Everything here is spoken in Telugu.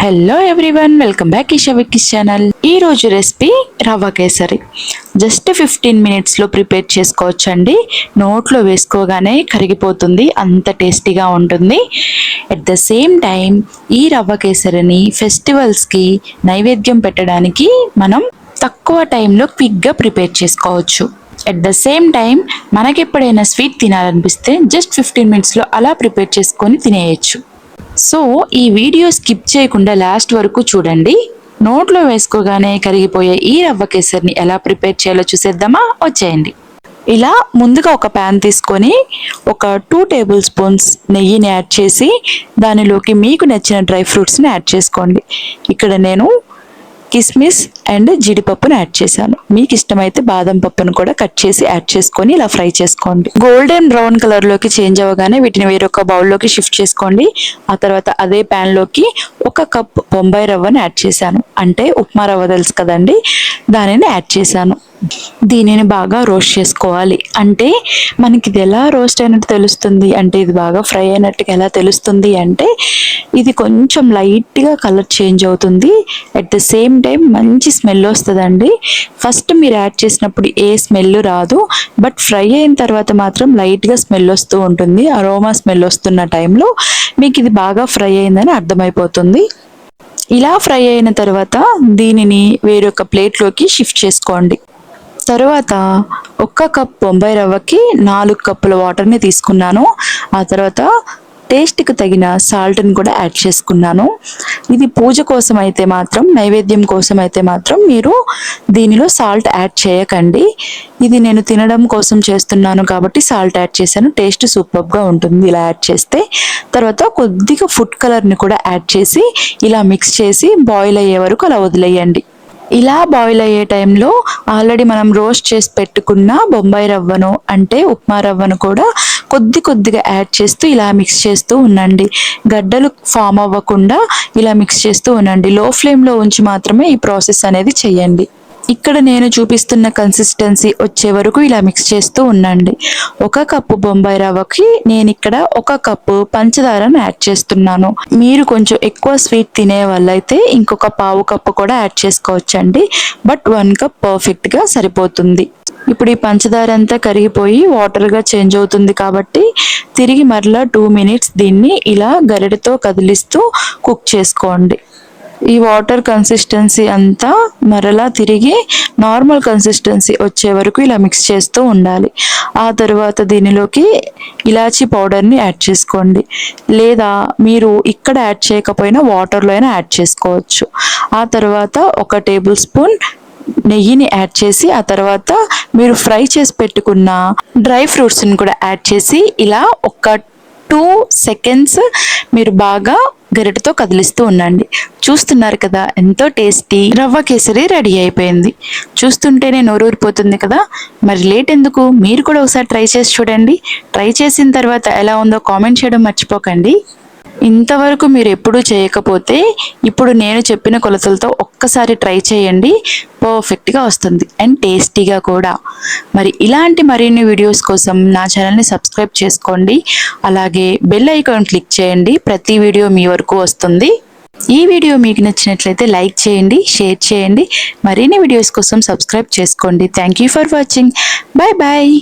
Hello everyone welcome back Isha Vicky's channel ఈ రోజు recipe rava kesari. Just fifteen మినిట్స్లో ప్రిపేర్ చేసుకోవచ్చండి. నోట్లో వేసుకోగానే కరిగిపోతుంది అంత టేస్టీగా ఉంటుంది. ఎట్ ద సేమ్ టైం ఈ రవ్వ కేసరిని ఫెస్టివల్స్కి నైవేద్యం పెట్టడానికి మనం తక్కువ టైంలో క్విక్గా ప్రిపేర్ చేసుకోవచ్చు. అట్ ద సేమ్ టైం మనకి ఎప్పుడైనా స్వీట్ తినాలనిపిస్తే జస్ట్ ఫిఫ్టీన్ మినిట్స్లో అలా ప్రిపేర్ చేసుకొని తినేయచ్చు. సో ఈ వీడియో స్కిప్ చేయకుండా లాస్ట్ వరకు చూడండి. నోట్లో వేసుకోగానే కరిగిపోయే ఈ రవ్వ కేసరిని ఎలా ప్రిపేర్ చేయాలో చూసేద్దామా? వచ్చేయండి. ఇలా ముందుగా ఒక ప్యాన్ తీసుకొని ఒక టూ టేబుల్ స్పూన్స్ నెయ్యిని యాడ్ చేసి దానిలోకి మీకు నచ్చిన డ్రై ఫ్రూట్స్ని యాడ్ చేసుకోండి. ఇక్కడ నేను కిస్మిస్ అండ్ జీడిపప్పును యాడ్ చేశాను. మీకు ఇష్టమైతే బాదం పప్పును కూడా కట్ చేసి యాడ్ చేసుకొని ఇలా ఫ్రై చేసుకోండి. గోల్డెన్ బ్రౌన్ కలర్లోకి చేంజ్ అవ్వగానే వీటిని వేరొక బౌల్లోకి షిఫ్ట్ చేసుకోండి. ఆ తర్వాత అదే ప్యాన్లోకి ఒక కప్ బొంబాయి రవ్వని యాడ్ చేశాను. అంటే ఉప్మా రవ్వ తెలుసు కదండి దానిని యాడ్ చేశాను. దీనిని బాగా రోస్ట్ చేసుకోవాలి. అంటే మనకి ఇది ఎలా రోస్ట్ అయినట్టు తెలుస్తుంది? అంటే ఇది బాగా ఫ్రై అయినట్టుగా ఎలా తెలుస్తుంది? అంటే ఇది కొంచెం లైట్గా కలర్ చేంజ్ అవుతుంది. అట్ ద సేమ్ టైం మంచి స్మెల్ వస్తుందండి. ఫస్ట్ మీరు యాడ్ చేసినప్పుడు ఏ స్మెల్ రాదు. బట్ ఫ్రై అయిన తర్వాత మాత్రం లైట్గా స్మెల్ వస్తూ ఉంటుంది. అరోమా స్మెల్ వస్తున్న టైంలో మీకు ఇది బాగా ఫ్రై అయిందని అర్థమైపోతుంది. ఇలా ఫ్రై అయిన తర్వాత దీనిని వేరొక ప్లేట్లోకి షిఫ్ట్ చేసుకోండి. తర్వాత ఒక్క కప్ బొంబాయి రవ్వకి నాలుగు కప్పుల వాటర్ని తీసుకున్నాను. ఆ తర్వాత టేస్ట్కి తగిన సాల్ట్ని కూడా యాడ్ చేసుకున్నాను. ఇది పూజ కోసం అయితే మాత్రం నైవేద్యం కోసం అయితే మాత్రం మీరు దీనిలో సాల్ట్ యాడ్ చేయకండి. ఇది నేను తినడం కోసం చేస్తున్నాను కాబట్టి సాల్ట్ యాడ్ చేశాను. టేస్ట్ సూపర్గా ఉంటుంది ఇలా యాడ్ చేస్తే. తర్వాత కొద్దిగా ఫుడ్ కలర్ని కూడా యాడ్ చేసి ఇలా మిక్స్ చేసి బాయిల్ అయ్యే వరకు అలా వదిలేయండి. ఇలా బాయిల్ అయ్యే టైంలో ఆల్రెడీ మనం రోస్ట్ చేసి పెట్టుకున్న బొంబాయి రవ్వను అంటే ఉప్మా రవ్వను కూడా కొద్ది కొద్దిగా యాడ్ చేస్తూ ఇలా మిక్స్ చేస్తూ ఉండండి. గడ్డలు ఫామ్ అవ్వకుండా ఇలా మిక్స్ చేస్తూ ఉండండి. లో ఫ్లేమ్లో ఉంచి మాత్రమే ఈ ప్రాసెస్ అనేది చేయండి. ఇక్కడ నేను చూపిస్తున్న కన్సిస్టెన్సీ వచ్చే వరకు ఇలా మిక్స్ చేస్తూ ఉండండి. ఒక కప్పు బొంబాయి రవ్వకి నేను ఇక్కడ ఒక కప్పు పంచదారను యాడ్ చేస్తున్నాను. మీరు కొంచెం ఎక్కువ స్వీట్ తినే వాళ్ళైతే ఇంకొక పావు కప్పు కూడా యాడ్ చేసుకోవచ్చండి. బట్ వన్ కప్ పర్ఫెక్ట్గా సరిపోతుంది. ఇప్పుడు ఈ పంచదార అంతా కరిగిపోయి వాటర్గా చేంజ్ అవుతుంది కాబట్టి తిరిగి మరలా టూ మినిట్స్ దీన్ని ఇలా గరిటతో కదిలిస్తూ కుక్ చేసుకోండి. ఈ వాటర్ కన్సిస్టెన్సీ అంతా మరలా తిరిగి నార్మల్ కన్సిస్టెన్సీ వచ్చే వరకు ఇలా మిక్స్ చేస్తూ ఉండాలి. ఆ తర్వాత దీనిలోకి ఇలాచీ పౌడర్ని యాడ్ చేసుకోండి. లేదా మీరు ఇక్కడ యాడ్ చేయకపోయినా వాటర్లో అయినా యాడ్ చేసుకోవచ్చు. ఆ తర్వాత ఒక టేబుల్ స్పూన్ నెయ్యిని యాడ్ చేసి ఆ తర్వాత మీరు ఫ్రై చేసి పెట్టుకున్న డ్రై ఫ్రూట్స్ని కూడా యాడ్ చేసి ఇలా ఒక టూ సెకండ్స్ మీరు బాగా గరిటతో కదిలిస్తూ ఉండండి. చూస్తున్నారు కదా ఎంతో టేస్టీ రవ్వ కేసరి రెడీ అయిపోయింది. చూస్తుంటేనే నోరూరిపోతుంది కదా. మరి లేట్ ఎందుకు? మీరు కూడా ఒకసారి ట్రై చేసి చూడండి. ట్రై చేసిన తర్వాత ఎలా ఉందో కామెంట్ చేయడం మర్చిపోకండి. ఇంతవరకు మీరు ఎప్పుడూ చేయకపోతే ఇప్పుడు నేను చెప్పిన కొలతలతో ఒక్కసారి ట్రై చేయండి. పర్ఫెక్ట్గా వస్తుంది. అండ్ టేస్టీగా కూడా. మరి ఇలాంటి మరిన్ని వీడియోస్ కోసం నా ఛానల్ని సబ్స్క్రైబ్ చేసుకోండి. అలాగే బెల్ ఐకాన్ క్లిక్ చేయండి. ప్రతి వీడియో మీ వరకు వస్తుంది. ఈ వీడియో మీకు నచ్చినట్లయితే లైక్ చేయండి షేర్ చేయండి. మరిన్ని వీడియోస్ కోసం సబ్స్క్రైబ్ చేసుకోండి. Thank you for watching. Bye bye